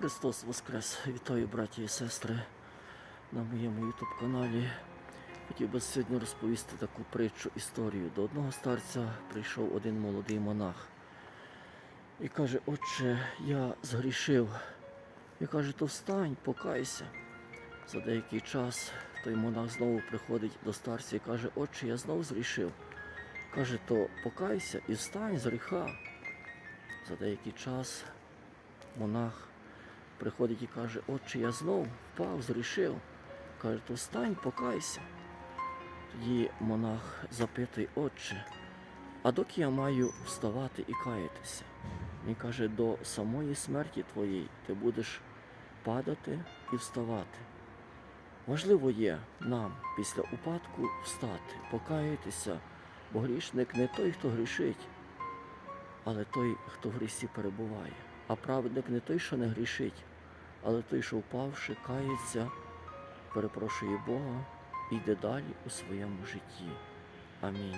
Христос Воскрес! Вітаю, браті і сестри, на моєму YouTube каналі. Хотів би сьогодні розповісти таку притчу історію. До одного старця прийшов один молодий монах і каже: Отче, я згрішив. І каже, то встань, покайся. За деякий час той монах знову приходить до старця і каже, Отче, я знову згрішив. Каже, то покайся і встань з гріха. За деякий час монах приходить і каже, отче, я знов впав, зрішив. Каже, то встань, покайся. Тоді монах запитує, отче, а доки я маю вставати і каятися? Він каже, до самої смерті твоєї ти будеш падати і вставати. Важливо є нам після упадку встати, покаятися, бо грішник не той, хто грішить, але той, хто в грісі перебуває. А праведник не той, що не грішить, але той, що впавши, кається, перепрошує Бога і йде далі у своєму житті. Амінь.